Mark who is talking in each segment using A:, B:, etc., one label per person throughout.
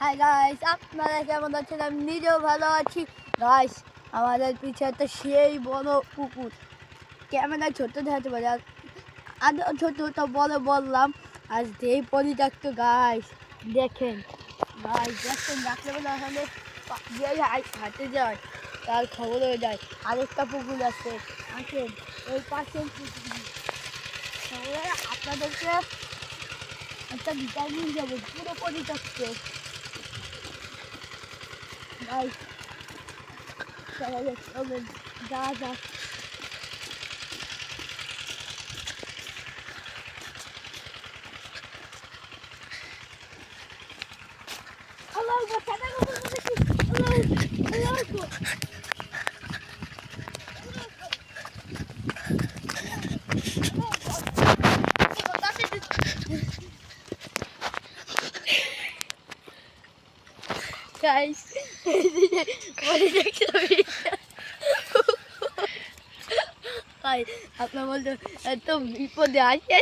A: Hi guys আপনারা কেমন আছেন? আমি নিজেও ভালো আছি। গাইস আমাদের পিছে একটা সেই বড় পুকুর। ক্যামেরা ছোট দেখাতে পারে আর ছোট তো বড় বললাম। আর যেই পরিত্যক্ত গাইস দেখেন। গাইস দেখেন, রাত্রেবেলা হলে পা- যে হাই- হাঁটে যায়, তার খবর হয়ে যায়। আরেকটা পুকুর আছে। আসেন ওই পুকুর। আপনাদেরকে একটা ভিটামিন যাবে পুরো পরিত্যক্ত Vai. Pera eu vou dar, dar. Tá Guys. আপনার বলতে এত বিপদে আসে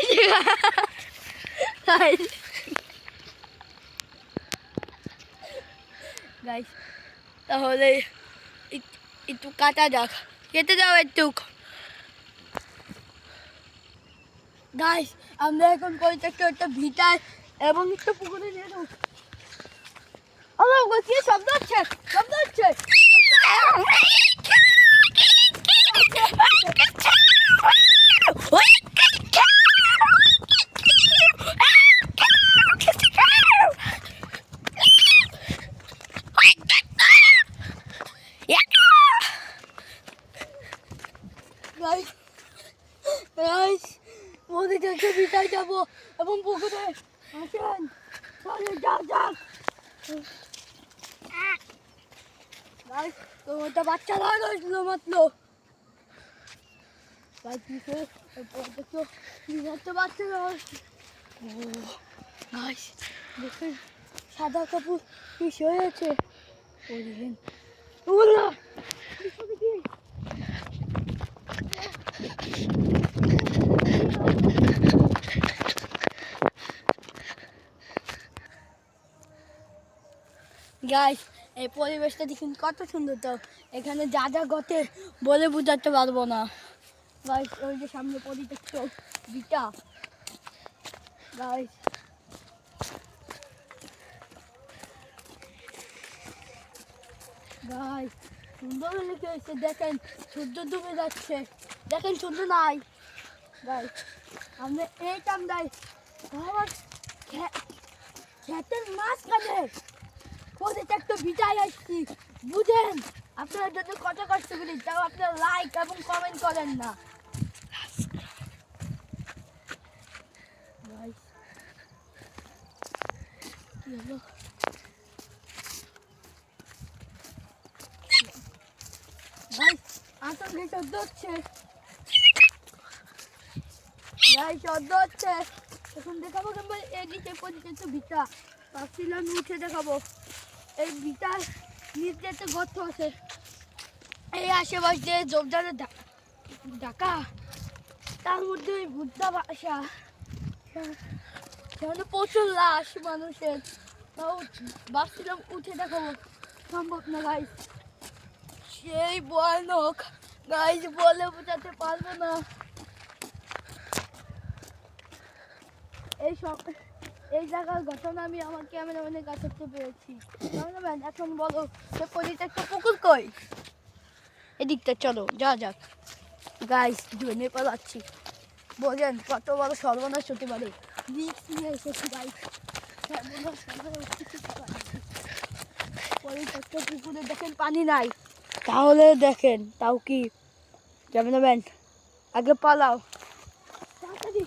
A: তাহলে একটু কাটা যাক। কেটে যাও একটু। গাইস আমরা এখন পরিত্যক্ত একটা ভিটায় এবং একটু পুকুরে নিয়ে যাব আল্লাহ গো কি শব্দ হচ্ছে শব্দ হচ্ছে গাইস গাইস মোদি থেকে বিটায় যাব এবং পুকুরে আসেন চলে যাও যাও গাইস তো ওটা বাচ্চা লাগানো ছিল মাত্র গাইস নিচে দেখো একটা বাচ্চা লাগানো ও সাদা কাপড় হয়েছে ও দেখেন ওলা গাইস এই পরিবেশটা দেখুন কত সুন্দর তো। এখানে যা যা গতে বলে বোঝাতে পারব না। গাইস ওই যে সামনে পরিত্যক্ত বিটা গাইস গাইস সুন্দর লেগে হয়েছে দেখেন, সূর্য ডুবে যাচ্ছে। দেখেন, সূর্য নাই। গাইস আমরা এই টামদাই আমার ক্ষেতের মাঝখানে ওদের একটা বিটাই আসছি। বুঝেন? আপনারা যদি কত কষ্ট করি, তাও আপনারা লাইক এবং কমেন্ট করেন না। কি হলো? আসলে শব্দ হচ্ছে। ভাই শব্দ হচ্ছে। এখন দেখাবো কেমন এদিকে পর্যন্ত ভিটা। ভাবছিলাম উঠে দেখাবো। এই ভিটার নিচে একটা গর্ত আছে। এই আশেপাশে জবদারে ঢাকা তার মধ্যে ওই ভুট্টা বাসা। সেখানে প্রচুর লাশ মানুষের। তাও ভাবছিলাম উঠে দেখাবো। সম্ভব না গাইস সেই ভয়ানক গাইস বলে বোঝাতে পারব না। এই সব এই জায়গার ঘটনা আমি আমার ক্যামেরাম্যানের কাছে করতে পেরেছি ক্যামেরাম্যান, এখন বলো, সে পরিত্যক্ত পুকুর কই? এদিকটা চলো, যা যাক। গাইস জনে পালাচ্ছি। বোঝেন কত বড় সর্বনাশ হতে পারে? রিক্স নিয়ে এসেছি গাইস সর্বনাশ করার পুকুরে দেখেন, পানি নাই। তাহলে দেখেন, তাও কি? ক্যামেরাম্যান, আগে পালাও। তাড়াতাড়ি।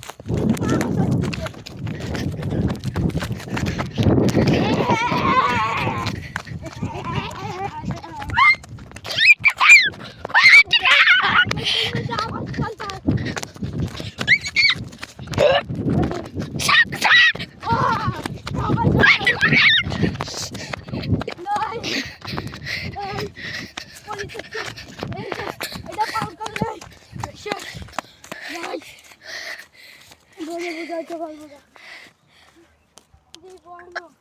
A: বলে বোঝাতে পারব না যে ভয়ানক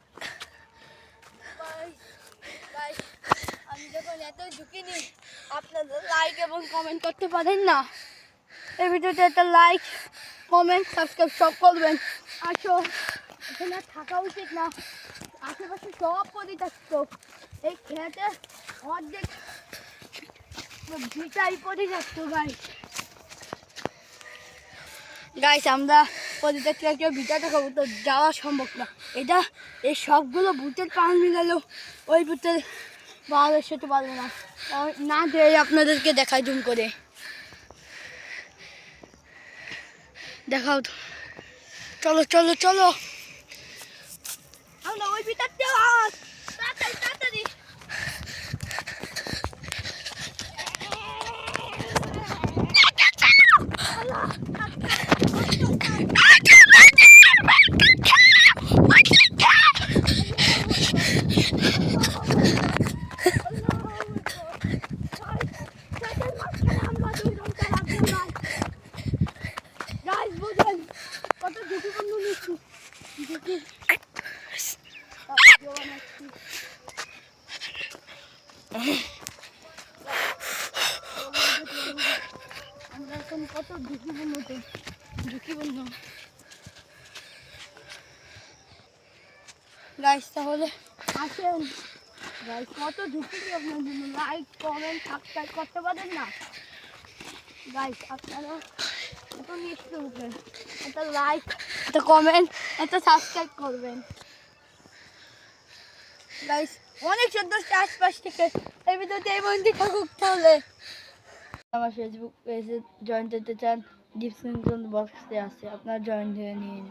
A: আপনাদের লাইক এবং কমেন্ট করতে পারেন না। একটা লাইক কমেন্ট সাবস্ক্রাইব সব করবেন। আসো, এখানে থাকা উচিত না। আশেপাশে সব পরিত্যক্ত এই খেতে অর্ধেক ভিটাই পরিত্যক্ত গাই গাইস আমরা পরিত্যক্ত কেউ ভিটা দেখাবো তো যাওয়া সম্ভব না এটা এই সবগুলো ভূতের পান মিলালো ওই ভূতের বাবার সাথে পারব না না দিয়ে আপনাদেরকে দেখাই জুম করে দেখাও তো চলো চলো চলো ওই ভিতরতে আস তাড়াতাড়ি তাড়াতাড়ি Guys, বুঝেন কত ঝুঁকিপূর্ণ নিচ্ছি ঝুঁকি এখন কত ঝুঁকিপূর্ণ তো ঝুঁকিপূর্ণ গাইস তাহলে আসেন। গাইস কত ঝুঁকি আপনার জন্য লাইক কমেন্ট সাবস্ক্রাইব করতে পারেন না? গাইস আপনারা একটু নিশ্চিত উঠবেন একটা লাইক একটা কমেন্ট একটা সাবস্ক্রাইব করবেন। গাইস অনেক সদস্য আশপাশ থেকে এই ভিডিওতে এই বন্ধু থাকুক তাহলে Ama Facebook ve Join Dededen Gibson'ın baskısı yazıyor. Yapma Join Dönüyün.